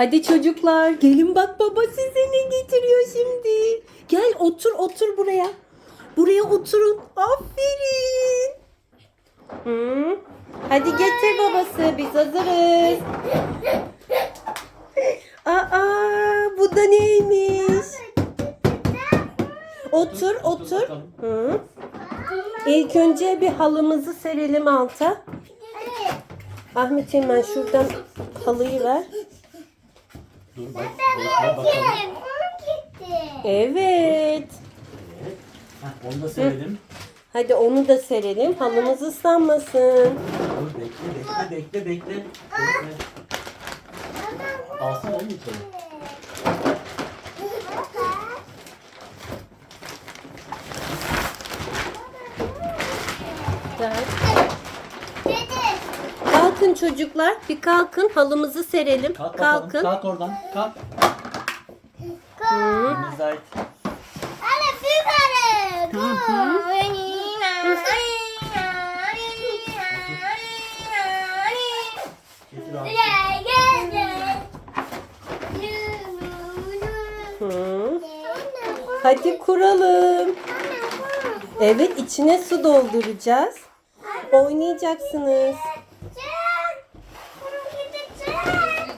Hadi çocuklar gelin bak baba size ne getiriyor şimdi. Gel otur otur buraya. Buraya oturun. Aferin. Hı. Hadi getir babası biz hazırız. Aa bu da neymiş? Otur otur. Hı. İlk önce bir halımızı serelim alta. Ahmet hemen şuradan halıyı ver. Dur bak. Boyutuna bakalım. Evet. Heh, onu da sevelim. Hadi onu da serelim. Halımız ıslanmasın. Dur bekle bekle bekle bekle. Bekle. Alsana onu içeri. Ver. Kalkın çocuklar. Bir kalkın. Halımızı serelim. Kalk bakalım. Kalkın. Kalk oradan. Kalk. Hı. Elinize ait. Getir abi. Hı. Hadi kuralım. Evet içine su dolduracağız. Oynayacaksınız.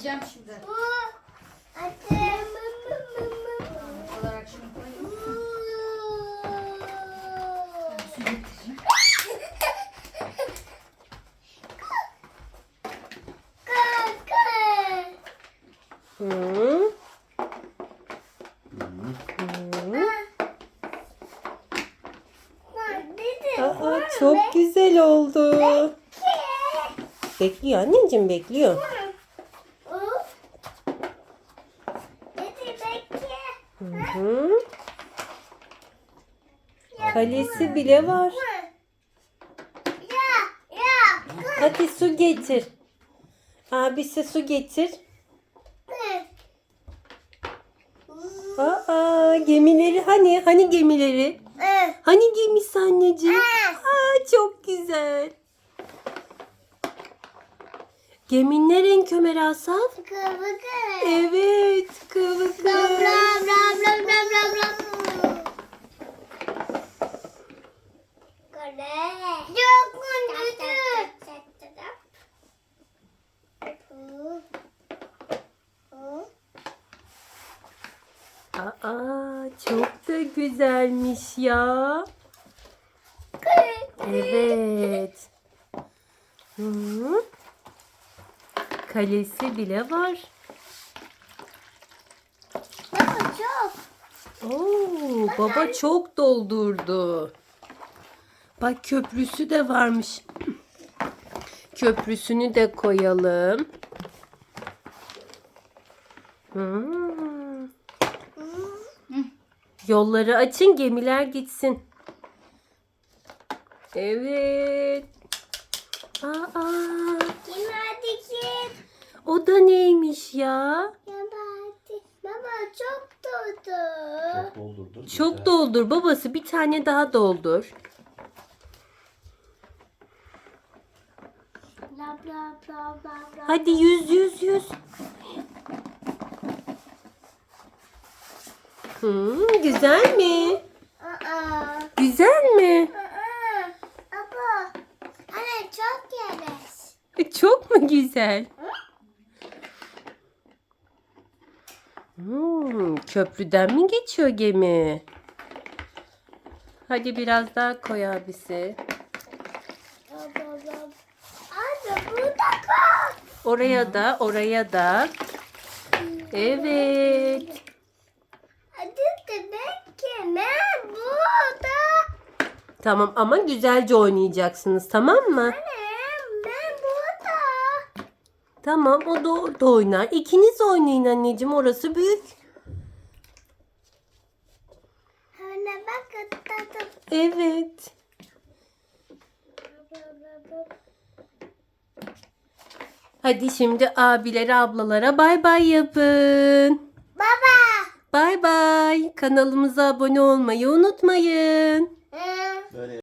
Yiyeceğim şimdi. olarak şunu koyayım. Su getireyim. Hı. Hı. Aa, çok güzel oldu. Bekliyor anneciğim bekliyor. Hı. Kalesi bile var. Hadi su getir. Abisi su getir. Aa, gemileri hani? Hani gemileri? Hani gemisi anneciğim? Aa, çok güzel. Gemin ne renk Ömer Asaf? Evet, kıvıklı. Aa, çok da güzelmiş ya. Evet. Hı. Kalesi bile var. Oo, baba çok doldurdu. Bak köprüsü de varmış. Köprüsünü de koyalım. Hmm. Yolları açın gemiler gitsin. Evet. Aa, o da neymiş ya? Baba çok doğdu. Çok doldurdu. Çok Güzel. doldur babası bir tane daha doldur. Bla bla bla bla bla. Hadi yüz yüz yüz. Hmm, güzel mi? Aa, Güzel mi? aa. Baba. Anne çok yeriz. E, Çok mu güzel? Hmm, köprüden mi geçiyor gemi? Hadi biraz daha koy abisi. Anne burada kal. Oraya da, oraya da. Evet. Hadi de bekleme burada. Tamam ama güzelce oynayacaksınız tamam mı? Anne ben. Tamam o da orada oynar. İkiniz oynayın anneciğim orası büyük. Anne bak tadım. Evet. Hadi şimdi abilere ablalara bay bay yapın. Baba. Bay bay. Kanalımıza abone olmayı unutmayın. Böyle